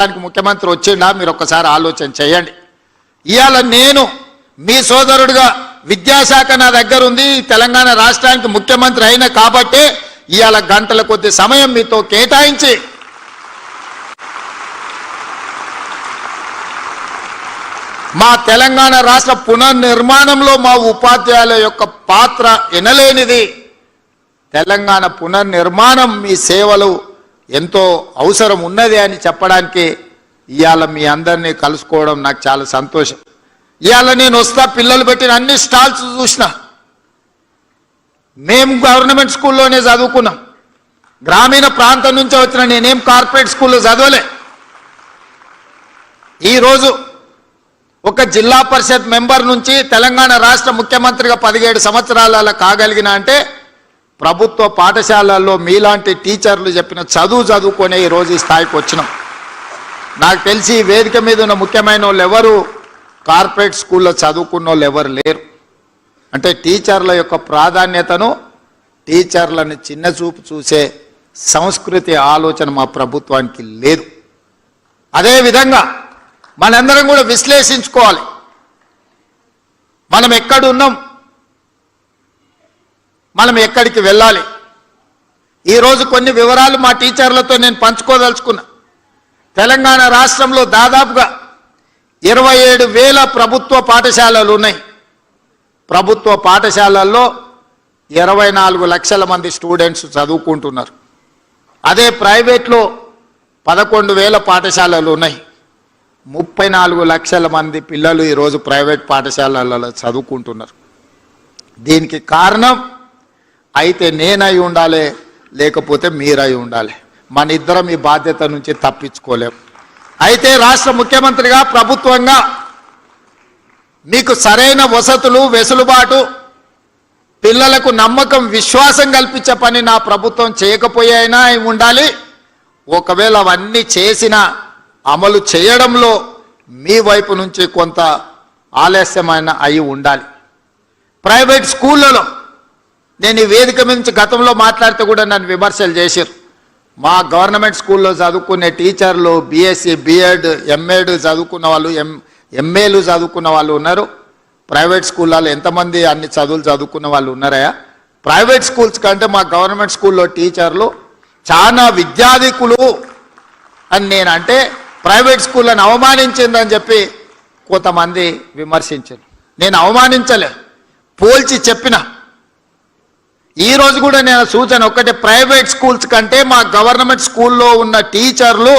దానికి ముఖ్యమంత్రి వచ్చిండా? మీరు ఒక్కసారి ఆలోచన చేయండి. ఇవాళ నేను మీ సోదరుడుగా విద్యాశాఖ నా దగ్గర ఉంది తెలంగాణ రాష్ట్రానికి ముఖ్యమంత్రి అయినా కాబట్టి ఇవాళ గంటల కొద్ది సమయం మీతో కేటాయించి. మా తెలంగాణ రాష్ట్ర పునర్నిర్మాణంలో మా ఉపాధ్యాయుల యొక్క పాత్ర ఎనలేనిది తెలంగాణ పునర్నిర్మాణం మీ సేవలు ఎంతో అవసరం ఉన్నది అని చెప్పడానికి ఇవాళ మీ అందరినీ కలుసుకోవడం నాకు చాలా సంతోషం. ఇవాళ నేను వస్తా పిల్లలు పెట్టిన అన్ని స్టాల్స్ చూసిన. మేము గవర్నమెంట్ స్కూల్లోనే చదువుకున్నాం. గ్రామీణ ప్రాంతం నుంచి వచ్చిన నేనేం కార్పొరేట్ స్కూల్లో చదవలే. ఈరోజు ఒక జిల్లా పరిషత్ మెంబర్ నుంచి తెలంగాణ రాష్ట్ర ముఖ్యమంత్రిగా పదిహేడు సంవత్సరాల కాగలిగిన అంటే ప్రభుత్వ పాఠశాలల్లో మీలాంటి టీచర్లు చెప్పిన చదువు చదువుకునే ఈరోజు ఈ స్థాయికి వచ్చినాం. నాకు తెలిసి ఈ వేదిక మీద ఉన్న ముఖ్యమైన వాళ్ళు ఎవరు? కార్పొరేట్ స్కూల్లో చదువుకున్న వాళ్ళు ఎవరు లేరు. అంటే టీచర్ల యొక్క ప్రాధాన్యతను టీచర్లను చిన్న చూపు చూసే సంస్కృతి ఆలోచన మా ప్రభుత్వానికి లేదు. అదేవిధంగా మనందరం కూడా విశ్లేషించుకోవాలి. మనం ఎక్కడున్నాం మనం ఎక్కడికి వెళ్ళాలి? ఈరోజు కొన్ని వివరాలు మా టీచర్లతో నేను పంచుకోదలుచుకున్నా. తెలంగాణ రాష్ట్రంలో దాదాపుగా ఇరవై ఏడు వేల ప్రభుత్వ పాఠశాలలు ఉన్నాయి. ప్రభుత్వ పాఠశాలల్లో ఇరవై నాలుగు లక్షల మంది స్టూడెంట్స్ చదువుకుంటున్నారు. అదే ప్రైవేట్లో పదకొండు వేల పాఠశాలలు ఉన్నాయి. ముప్పై నాలుగు లక్షల మంది పిల్లలు ఈరోజు ప్రైవేట్ పాఠశాలలలో చదువుకుంటున్నారు. దీనికి కారణం అయితే నేనై ఉండాలి లేకపోతే మీరై ఉండాలి. మన ఇద్దరం ఈ బాధ్యత నుంచి తప్పించుకోలేం. అయితే రాష్ట్ర ముఖ్యమంత్రిగా ప్రభుత్వంగా మీకు సరైన వసతులు వెసులుబాటు పిల్లలకు నమ్మకం విశ్వాసం కల్పించే పని నా ప్రభుత్వం చేయకపోయినా ఉండాలి. ఒకవేళ అవన్నీ చేసిన అమలు చేయడంలో మీ వైపు నుంచి కొంత ఆలస్యమైన అయి ఉండాలి. ప్రైవేట్ స్కూళ్ళలో నేను ఈ వేదిక నుంచి గతంలో మాట్లాడితే కూడా నన్ను విమర్శలు చేశారు మా గవర్నమెంట్ స్కూల్లో చదువుకునే టీచర్లు బీఎస్సీ బీఎడ్ ఎంఏడ్ చదువుకున్న వాళ్ళు ఎం ఎంఏలు చదువుకున్న వాళ్ళు ఉన్నారు. ప్రైవేట్ స్కూళ్ళలో ఎంతమంది అన్ని చదువులు చదువుకున్న వాళ్ళు ఉన్నారా? ప్రైవేట్ స్కూల్స్ కంటే మా గవర్నమెంట్ స్కూల్లో టీచర్లు చాలా విద్యాధికులు అని నేను అంటే ప్రైవేట్ స్కూళ్ళని అవమానించిందని చెప్పి కొంతమంది విమర్శించారు. నేను అవమానించలే. పోల్చి చెప్పిన ఈ రోజు కూడా నేను సూచన ఒక్కటే. ప్రైవేట్ స్కూల్స్ కంటే మా గవర్నమెంట్ స్కూల్లో ఉన్న టీచర్లు